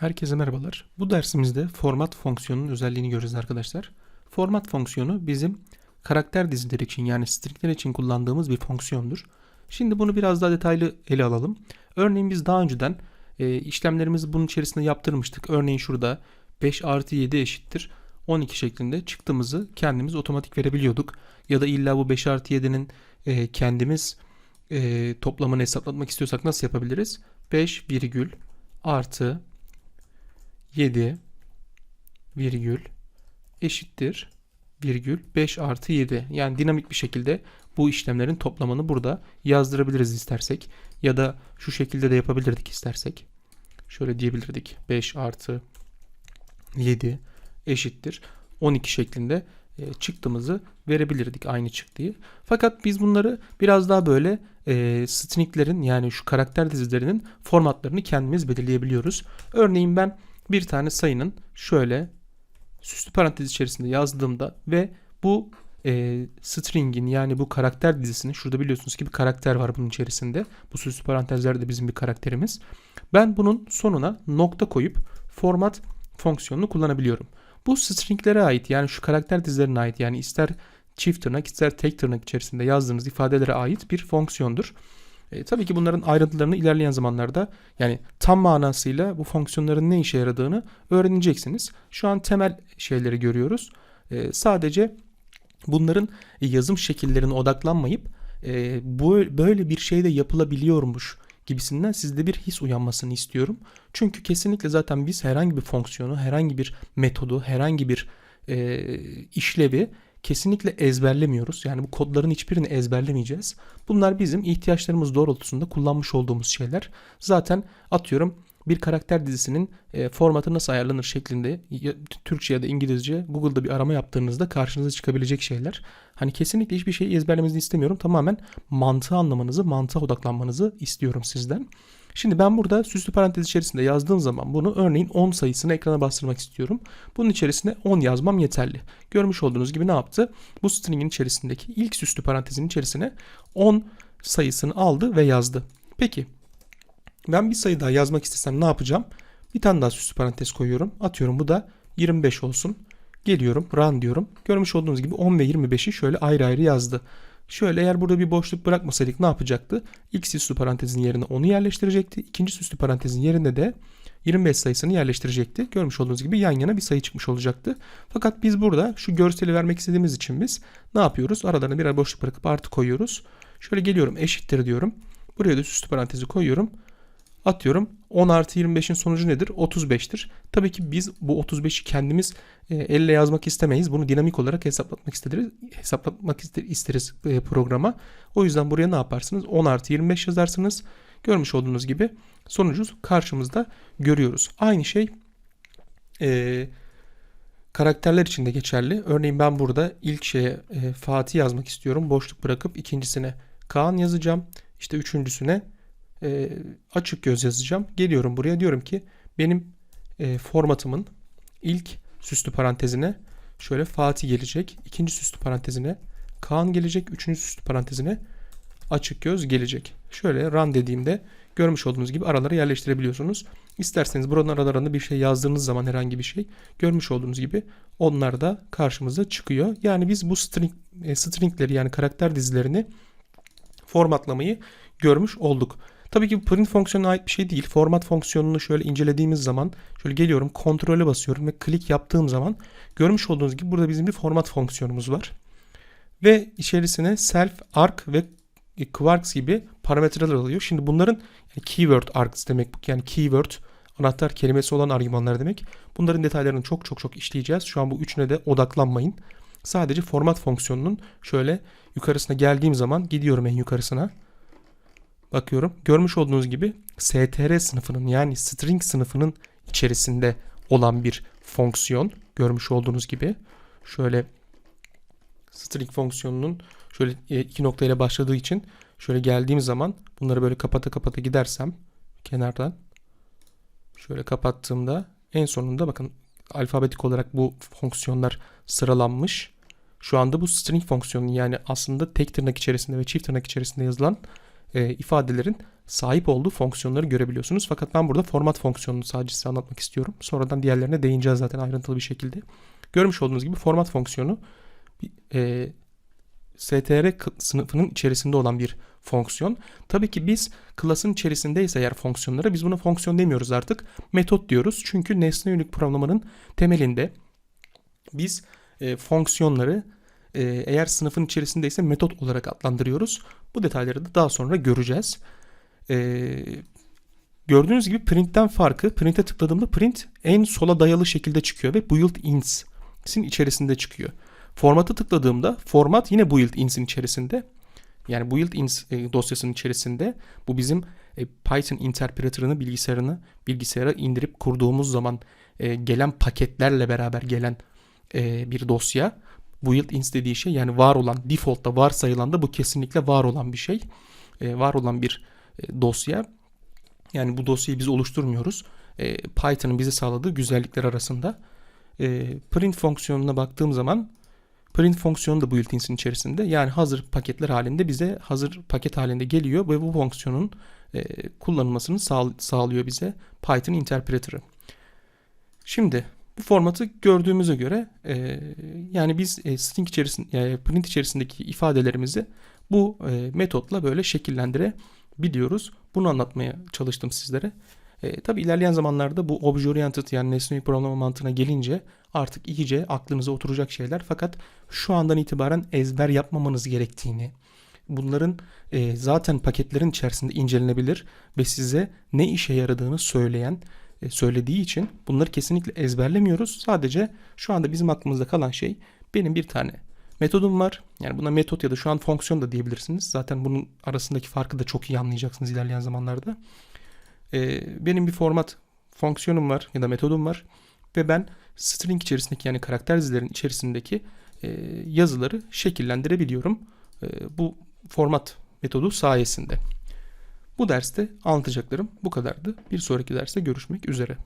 Herkese merhabalar. Bu dersimizde format fonksiyonunun özelliğini göreceğiz arkadaşlar. Format fonksiyonu bizim karakter dizileri için yani stringler için kullandığımız bir fonksiyondur. Şimdi bunu biraz daha detaylı ele alalım. Örneğin biz daha önceden e, işlemlerimizi bunun içerisinde yaptırmıştık. Örneğin şurada 5 artı 7 eşittir 12 şeklinde çıktığımızı kendimiz otomatik verebiliyorduk. Ya da illa bu 5 artı 7'nin e, kendimiz e, toplamını hesaplatmak istiyorsak nasıl yapabiliriz? 5 virgül artı 7 virgül eşittir virgül 5 artı 7. Yani dinamik bir şekilde bu işlemlerin toplamını burada yazdırabiliriz istersek. Ya da şu şekilde de yapabilirdik istersek. Şöyle diyebilirdik. 5 artı 7 eşittir 12 şeklinde e, çıktığımızı verebilirdik aynı çıktıyı. Fakat biz bunları biraz daha böyle e, stringlerin yani şu karakter dizilerinin formatlarını kendimiz belirleyebiliyoruz. Örneğin ben bir tane sayının şöyle süslü parantez içerisinde yazdığımda ve bu e, string'in yani bu karakter dizisinin şurada biliyorsunuz ki bir karakter var bunun içerisinde. Bu süslü parantezler de bizim bir karakterimiz. Ben bunun sonuna nokta koyup format fonksiyonunu kullanabiliyorum. Bu stringlere ait yani şu karakter dizilerine ait yani ister çift tırnak ister tek tırnak içerisinde yazdığınız ifadelere ait bir fonksiyondur. E, tabii ki bunların ayrıntılarını ilerleyen zamanlarda yani tam manasıyla bu fonksiyonların ne işe yaradığını öğreneceksiniz. Şu an temel şeyleri görüyoruz. E, sadece bunların yazım şekillerine odaklanmayıp e, bu böyle bir şey de yapılabiliyormuş gibisinden sizde bir his uyanmasını istiyorum. Çünkü kesinlikle zaten biz herhangi bir fonksiyonu, herhangi bir metodu, herhangi bir e, işlevi kesinlikle ezberlemiyoruz. Yani bu kodların hiçbirini ezberlemeyeceğiz. Bunlar bizim ihtiyaçlarımız doğrultusunda kullanmış olduğumuz şeyler. Zaten atıyorum bir karakter dizisinin e, formatı nasıl ayarlanır şeklinde Türkçe ya da İngilizce Google'da bir arama yaptığınızda karşınıza çıkabilecek şeyler. Hani kesinlikle hiçbir şeyi ezberlemenizi istemiyorum. Tamamen mantığı anlamanızı, mantığa odaklanmanızı istiyorum sizden. Şimdi ben burada süslü parantez içerisinde yazdığım zaman bunu örneğin 10 sayısını ekrana bastırmak istiyorum. Bunun içerisine 10 yazmam yeterli. Görmüş olduğunuz gibi ne yaptı? Bu stringin içerisindeki ilk süslü parantezin içerisine 10 sayısını aldı ve yazdı. Peki ben bir sayı daha yazmak istesem ne yapacağım? Bir tane daha süslü parantez koyuyorum. Atıyorum bu da 25 olsun. Geliyorum run diyorum. Görmüş olduğunuz gibi 10 ve 25'i şöyle ayrı ayrı yazdı. Şöyle eğer burada bir boşluk bırakmasaydık ne yapacaktı? İlk süslü parantezin yerine onu yerleştirecekti. İkinci süslü parantezin yerine de 25 sayısını yerleştirecekti. Görmüş olduğunuz gibi yan yana bir sayı çıkmış olacaktı. Fakat biz burada şu görseli vermek istediğimiz için biz ne yapıyoruz? Aralarına birer boşluk bırakıp artı koyuyoruz. Şöyle geliyorum eşittir diyorum. Buraya da süslü parantezi koyuyorum. Atıyorum 10 artı 25'in sonucu nedir? 35'tir. Tabii ki biz bu 35'i kendimiz e, elle yazmak istemeyiz. Bunu dinamik olarak hesaplatmak isteriz, hesaplatmak isteriz e, programa. O yüzden buraya ne yaparsınız? 10 artı 25 yazarsınız. Görmüş olduğunuz gibi sonucu karşımızda görüyoruz. Aynı şey e, karakterler için de geçerli. Örneğin ben burada ilk şeye e, Fatih yazmak istiyorum. Boşluk bırakıp ikincisine Kaan yazacağım. İşte üçüncüsüne e, açık göz yazacağım. Geliyorum buraya diyorum ki benim e, formatımın ilk süslü parantezine şöyle Fatih gelecek. ikinci süslü parantezine Kaan gelecek. Üçüncü süslü parantezine açık göz gelecek. Şöyle run dediğimde görmüş olduğunuz gibi aralara yerleştirebiliyorsunuz. İsterseniz buranın aralarında bir şey yazdığınız zaman herhangi bir şey görmüş olduğunuz gibi onlar da karşımıza çıkıyor. Yani biz bu string, e, stringleri yani karakter dizilerini formatlamayı görmüş olduk. Tabii ki print fonksiyonuna ait bir şey değil. Format fonksiyonunu şöyle incelediğimiz zaman şöyle geliyorum kontrole basıyorum ve klik yaptığım zaman görmüş olduğunuz gibi burada bizim bir format fonksiyonumuz var. Ve içerisine self, arc ve quarks gibi parametreler alıyor. Şimdi bunların yani keyword args demek yani keyword anahtar kelimesi olan argümanlar demek. Bunların detaylarını çok çok çok işleyeceğiz. Şu an bu üçüne de odaklanmayın. Sadece format fonksiyonunun şöyle yukarısına geldiğim zaman gidiyorum en yukarısına bakıyorum. Görmüş olduğunuz gibi str sınıfının yani string sınıfının içerisinde olan bir fonksiyon. Görmüş olduğunuz gibi şöyle string fonksiyonunun şöyle e, iki noktayla başladığı için şöyle geldiğim zaman bunları böyle kapata kapata gidersem kenardan şöyle kapattığımda en sonunda bakın alfabetik olarak bu fonksiyonlar sıralanmış. Şu anda bu string fonksiyonu yani aslında tek tırnak içerisinde ve çift tırnak içerisinde yazılan e, ifadelerin sahip olduğu fonksiyonları görebiliyorsunuz. Fakat ben burada format fonksiyonunu sadece size anlatmak istiyorum. Sonradan diğerlerine değineceğiz zaten ayrıntılı bir şekilde. Görmüş olduğunuz gibi format fonksiyonu e, str sınıfının içerisinde olan bir fonksiyon. Tabii ki biz klasın içerisindeyse eğer fonksiyonlara biz buna fonksiyon demiyoruz artık. Metot diyoruz. Çünkü nesne yönelik programlamanın temelinde biz e, fonksiyonları eğer sınıfın içerisindeyse metot olarak adlandırıyoruz. Bu detayları da daha sonra göreceğiz. E, gördüğünüz gibi print'ten farkı print'e tıkladığımda print en sola dayalı şekilde çıkıyor ve built-in'sin içerisinde çıkıyor. Formatı tıkladığımda format yine built-in'sin içerisinde. Yani built-ins e, dosyasının içerisinde bu bizim e, Python interpreter'ını bilgisayarını bilgisayara indirip kurduğumuz zaman e, gelen paketlerle beraber gelen e, bir dosya. Built-ins dediği şey yani var olan default'ta varsayılan da bu kesinlikle var olan bir şey. E, var olan bir e, dosya. Yani bu dosyayı biz oluşturmuyoruz. E, Python'ın bize sağladığı güzellikler arasında. E, print fonksiyonuna baktığım zaman print fonksiyonu da built-in'sin içerisinde. Yani hazır paketler halinde bize hazır paket halinde geliyor ve bu fonksiyonun e, kullanılmasını sağ, sağlıyor bize Python interpreter'ı. Şimdi bu formatı gördüğümüze göre e, yani biz e, string içerisinde yani print içerisindeki ifadelerimizi bu e, metotla böyle şekillendirebiliyoruz. Bunu anlatmaya çalıştım sizlere. E, tabii ilerleyen zamanlarda bu obje oriented yani nesne programlama mantığına gelince artık iyice aklınıza oturacak şeyler. Fakat şu andan itibaren ezber yapmamanız gerektiğini, bunların e, zaten paketlerin içerisinde incelenebilir ve size ne işe yaradığını söyleyen e, söylediği için bunları kesinlikle ezberlemiyoruz. Sadece şu anda bizim aklımızda kalan şey benim bir tane metodum var. Yani buna metot ya da şu an fonksiyon da diyebilirsiniz. Zaten bunun arasındaki farkı da çok iyi anlayacaksınız ilerleyen zamanlarda. E, benim bir format fonksiyonum var ya da metodum var ve ben string içerisindeki yani karakter dizilerin içerisindeki e, yazıları şekillendirebiliyorum. E, bu format metodu sayesinde. Bu derste anlatacaklarım bu kadardı. Bir sonraki derste görüşmek üzere.